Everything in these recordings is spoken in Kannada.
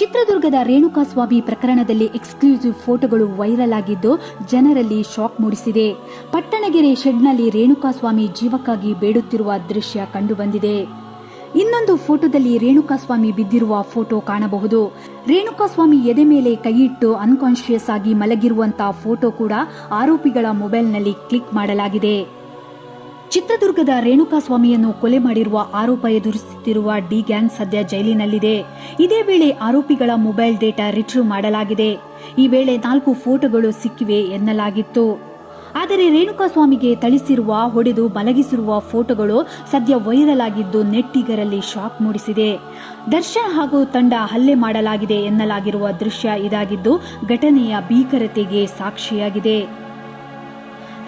ಚಿತ್ರದುರ್ಗದ ರೇಣುಕಾಸ್ವಾಮಿ ಪ್ರಕರಣದಲ್ಲಿ ಎಕ್ಸ್ಕ್ಲೂಸಿವ್ ಫೋಟೋಗಳು ವೈರಲ್ ಆಗಿದ್ದು ಜನರಲ್ಲಿ ಶಾಕ್ ಮೂಡಿಸಿದೆ. ಪಟ್ಟಣಗೆರೆ ಶೆಡ್ನಲ್ಲಿ ರೇಣುಕಾಸ್ವಾಮಿ ಜೀವಕ್ಕಾಗಿ ಬೇಡುತ್ತಿರುವ ದೃಶ್ಯ ಕಂಡುಬಂದಿದೆ. ಇನ್ನೊಂದು ಫೋಟೋದಲ್ಲಿ ರೇಣುಕಾಸ್ವಾಮಿ ಬಿದ್ದಿರುವ ಫೋಟೋ ಕಾಣಬಹುದು. ರೇಣುಕಾಸ್ವಾಮಿ ಎದೆ ಮೇಲೆ ಕೈಯಿಟ್ಟು ಅನ್ಕಾನ್ಶಿಯಸ್ ಆಗಿ ಮಲಗಿರುವಂತಹ ಫೋಟೋ ಕೂಡ ಆರೋಪಿಗಳ ಮೊಬೈಲ್ನಲ್ಲಿ ಕ್ಲಿಕ್ ಮಾಡಲಾಗಿದೆ. ಚಿತ್ರದುರ್ಗದ ರೇಣುಕಾಸ್ವಾಮಿಯನ್ನು ಕೊಲೆ ಮಾಡಿರುವ ಆರೋಪ ಎದುರಿಸುತ್ತಿರುವ ಡಿ ಗ್ಯಾಂಗ್ ಸದ್ಯ ಜೈಲಿನಲ್ಲಿದೆ. ಇದೇ ವೇಳೆ ಆರೋಪಿಗಳ ಮೊಬೈಲ್ ಡೇಟಾ ರಿಟ್ರೀವ್ ಮಾಡಲಾಗಿದೆ. ಈ ವೇಳೆ ನಾಲ್ಕು ಫೋಟೋಗಳು ಸಿಕ್ಕಿವೆ ಎನ್ನಲಾಗಿತ್ತು. ಆದರೆ ರೇಣುಕಾಸ್ವಾಮಿಗೆ ಥಳಿಸಿರುವ, ಹೊಡೆದು ಮಲಗಿಸಿರುವ ಫೋಟೋಗಳು ಸದ್ಯ ವೈರಲ್ ಆಗಿದ್ದು ನೆಟ್ಟಿಗರಲ್ಲಿ ಶಾಕ್ ಮೂಡಿಸಿದೆ. ದರ್ಶನ್ ಹಾಗೂ ತಂಡ ಹಲ್ಲೆ ಮಾಡಲಾಗಿದೆ ಎನ್ನಲಾಗಿರುವ ದೃಶ್ಯ ಇದಾಗಿದ್ದು ಘಟನೆಯ ಭೀಕರತೆಗೆ ಸಾಕ್ಷಿಯಾಗಿದೆ.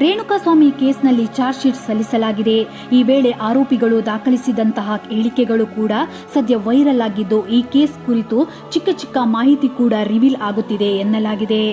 ರೇಣುಕಾಸ್ವಾಮಿ ಕೇಸ್ನಲ್ಲಿ ಚಾರ್ಜ್ ಶೀಟ್ ಸಲ್ಲಿಸಲಾಗಿದೆ. ಈ ವೇಳೆ ಆರೋಪಿಗಳು ದಾಖಲಿಸಿದಂತಹ ಹೇಳಿಕೆಗಳು ಕೂಡ ಸದ್ಯ ವೈರಲ್ ಆಗಿದ್ದು, ಈ ಕೇಸ್ ಕುರಿತು ಚಿಕ್ಕ ಚಿಕ್ಕ ಮಾಹಿತಿ ಕೂಡ ರಿವೀಲ್ ಆಗುತ್ತಿದೆ ಎನ್ನಲಾಗಿದೆ.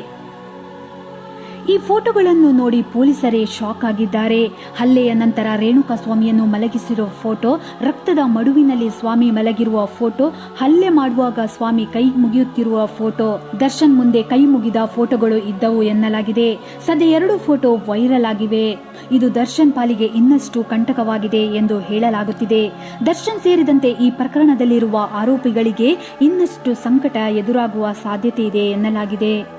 ಈ ಫೋಟೋಗಳನ್ನು ನೋಡಿ ಪೊಲೀಸರೇ ಶಾಕ್ ಆಗಿದ್ದಾರೆ. ಹಲ್ಲೆಯ ನಂತರ ರೇಣುಕಾ ಸ್ವಾಮಿಯನ್ನು ಮಲಗಿಸಿರುವ ಫೋಟೋ, ರಕ್ತದ ಮಡುವಿನಲ್ಲಿ ಸ್ವಾಮಿ ಮಲಗಿರುವ ಫೋಟೋ, ಹಲ್ಲೆ ಮಾಡುವಾಗ ಸ್ವಾಮಿ ಕೈ ಮುಗಿಯುತ್ತಿರುವ ಫೋಟೋ, ದರ್ಶನ್ ಮುಂದೆ ಕೈ ಮುಗಿದ ಫೋಟೋಗಳು ಇದ್ದವು ಎನ್ನಲಾಗಿದೆ. ಸದ್ಯ ಎರಡು ಫೋಟೋ ವೈರಲ್ ಆಗಿವೆ. ಇದು ದರ್ಶನ್ ಪಾಲಿಗೆ ಇನ್ನಷ್ಟು ಕಂಟಕವಾಗಿದೆ ಎಂದು ಹೇಳಲಾಗುತ್ತಿದೆ. ದರ್ಶನ್ ಸೇರಿದಂತೆ ಈ ಪ್ರಕರಣದಲ್ಲಿರುವ ಆರೋಪಿಗಳಿಗೆ ಇನ್ನಷ್ಟು ಸಂಕಟ ಎದುರಾಗುವ ಸಾಧ್ಯತೆ ಇದೆ ಎನ್ನಲಾಗಿದೆ.